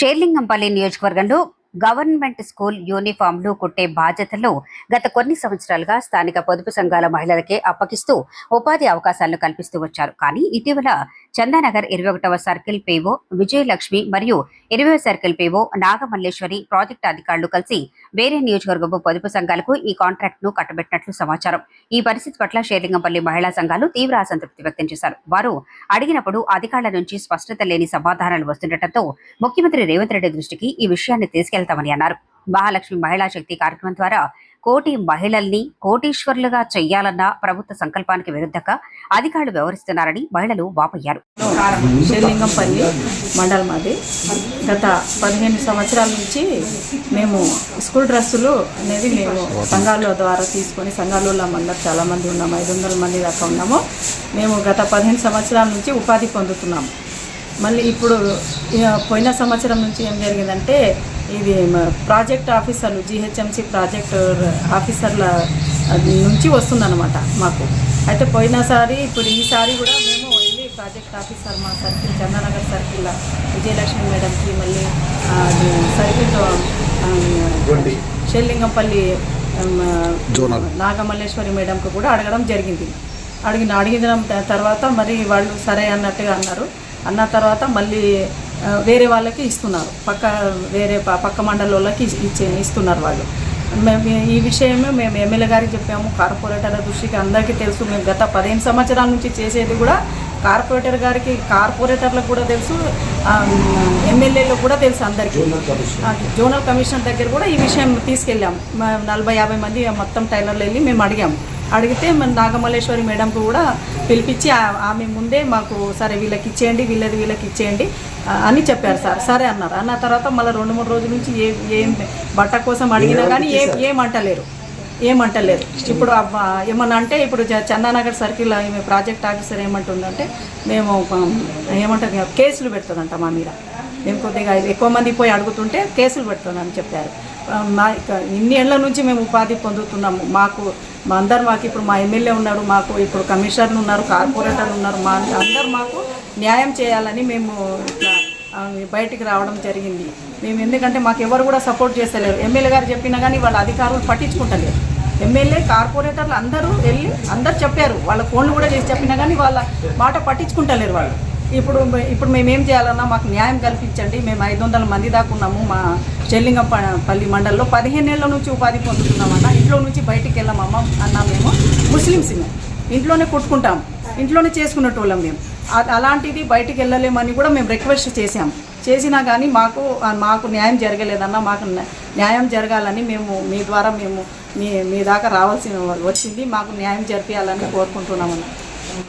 షేర్లింగంపల్లి నియోజకవర్గంలో government school యూనిఫామ్లు కుట్టే బాధ్యతలు గత కొన్ని సంవత్సరాలుగా స్థానిక పొదుపు సంఘాల మహిళలకే అప్పగిస్తూ ఉపాధి అవకాశాలను కల్పిస్తూ వచ్చారు. కానీ ఇటీవల చందానగర్ ఇరవై ఒకటవ సర్కిల్ పేవో విజయలక్ష్మి మరియు ఇరవై సర్కిల్ పేవో నాగమల్లేశ్వరి ప్రాజెక్టు అధికారులు కలిసి వేరే నియోజకవర్గపు పొదుపు సంఘాలకు ఈ కాంట్రాక్ట్ను కట్టబెట్టినట్లు సమాచారం. ఈ పరిస్థితి పట్ల షేర్లింగంపల్లి మహిళా సంఘాలు తీవ్ర అసంతృప్తి వ్యక్తం చేశారు. వారు అడిగినప్పుడు అధికారుల నుంచి స్పష్టత లేని సమాధానాలు వస్తుండటంతో ముఖ్యమంత్రి రేవంత్ రెడ్డి దృష్టికి ఈ విషయాన్ని తీసుకెళ్తామని అన్నారు. మహాలక్ష్మి మహిళా శక్తి కార్యక్రమం ద్వారా కోటి మహిళల్ని కోటీశ్వర్లుగా చేయాలన్న ప్రభుత్వ సంకల్పానికి విరుద్ధంగా అధికారులు వ్యవహరిస్తున్నారని మహిళలు వాపయ్యారు శ్రీలింగంపల్లి మండలం మాది. గత పదిహేను సంవత్సరాల నుంచి మేము స్కూల్ డ్రెస్సులు అనేది మేము సంఘాల ద్వారా తీసుకొని సంఘాలలో అందరు చాలామంది ఉన్నాము ఐదు వందల మంది దాకా ఉన్నాము. మేము గత పదిహేను సంవత్సరాల నుంచి ఉపాధి పొందుతున్నాము. మళ్ళీ ఇప్పుడు పోయిన సంవత్సరం నుంచి ఏం జరిగిందంటే ఇది ప్రాజెక్ట్ ఆఫీసర్లు జిహెచ్ఎంసి ప్రాజెక్ట్ ఆఫీసర్ల నుంచి వస్తుందన్నమాట మాకు. అయితే పోయినసారి ఇప్పుడు ఈసారి కూడా మేము వెళ్ళి ప్రాజెక్ట్ ఆఫీసర్ మా సర్కిల్ చందానగర్ సర్కిల్ విజయలక్ష్మి మేడంకి మళ్ళీ సర్కిల్ షెల్లింగంపల్లి. నాగమల్లేశ్వరి మేడంకు కూడా అడగడం జరిగింది. అడిగిన అడిగిన తర్వాత మరి వాళ్ళు సరే అన్నట్టుగా అన్నారు. అన్న తర్వాత మళ్ళీ వేరే వాళ్ళకి ఇస్తున్నారు. పక్క వేరే పక్క మండల వాళ్ళకి ఇస్- ఇచ్చే ఇస్తున్నారు వాళ్ళు. మేము ఈ విషయమే మేము ఎమ్మెల్యే గారికి చెప్పాము. కార్పొరేటర్ల దృష్టికి అందరికీ తెలుసు. మేము గత పదిహేను సంవత్సరాల నుంచి చేసేది కూడా కార్పొరేటర్ గారికి కార్పొరేటర్లకు కూడా తెలుసు. ఎమ్మెల్యేలకు కూడా తెలుసు అందరికీ. Zonal commissioner. దగ్గర కూడా ఈ విషయం తీసుకెళ్ళాం మ- నలభై యాభై మంది మొత్తం టైలర్లు వెళ్ళి మేము అడిగాం అడిగితే మన నాగమల్లేశ్వరి మేడంకు కూడా పిలిపించి ఆమె ముందే మాకు సరే వీళ్ళకి ఇచ్చేయండి వీళ్ళది వీళ్ళకి ఇచ్చేయండి అని చెప్పారు సార్. సరే అన్నారు. అన్న తర్వాత మళ్ళీ రెండు మూడు రోజుల నుంచి ఏ ఏం బట్ట కోసం అడిగినా కానీ ఏం ఏమంటలేరు ఏమంటలేరు ఇప్పుడు ఏమన్నా అంటే ఇప్పుడు చందానగర్ సర్కిల్ ఈమె ప్రాజెక్ట్ ఆఫీసర్ ఏమంటుందంటే మేము ఏమంటారు కేసులు పెడుతుందంట మా మీద. మేము కొద్దిగా ఎక్కువ మంది పోయి అడుగుతుంటే కేసులు పెడుతుందని చెప్పారు. మా ఇన్ని ఏళ్ళ నుంచి మేము ఉపాధి పొందుతున్నాము. మాకు మా అందరు మాకు ఇప్పుడు మా ఎమ్మెల్యే ఉన్నారు మాకు ఇప్పుడు కమిషనర్లు ఉన్నారు కార్పొరేటర్లు ఉన్నారు మా అందరు మాకు న్యాయం చేయాలని మేము ఇట్లా బయటికి రావడం జరిగింది. మేము ఎందుకంటే మాకు ఎవరు కూడా సపోర్ట్ చేస్తలేరు. ఎమ్మెల్యే గారు చెప్పినా కానీ వాళ్ళ అధికారులు పట్టించుకుంటలేరు. ఎమ్మెల్యే కార్పొరేటర్లు అందరూ వెళ్ళి అందరు చెప్పారు. వాళ్ళ ఫోన్లు కూడా చేసి చెప్పినా కానీ వాళ్ళ మాట పట్టించుకుంటలేరు వాళ్ళు. ఇప్పుడు ఇప్పుడు మేము ఏం చేయాలన్నా మాకు న్యాయం కల్పించండి. మేము ఐదు వందల మంది దాకా ఉన్నాము మా పల్లి మండలంలో. పదిహేను ఏళ్ళ నుంచి ఉపాధి పొందుతున్నామన్న. ఇంట్లో నుంచి బయటికి వెళ్ళామమ్మ అన్నా మేము ముస్లిమ్స్ మేము ఇంట్లోనే కొట్టుకుంటాం. ఇంట్లోనే చేసుకునేటోళ్ళం మేము. అ- అలాంటిది బయటికి వెళ్ళలేమని కూడా మేము రిక్వెస్ట్ చేసాం చేసినా కానీ మాకు మాకు న్యాయం జరగలేదన్న మాకు న్యాయం జరగాలని మేము మీ ద్వారా మేము మీ మీ దాకా రావాల్సిన వచ్చింది. మాకు న్యాయం జరిపించాలని కోరుకుంటున్నామన్నా.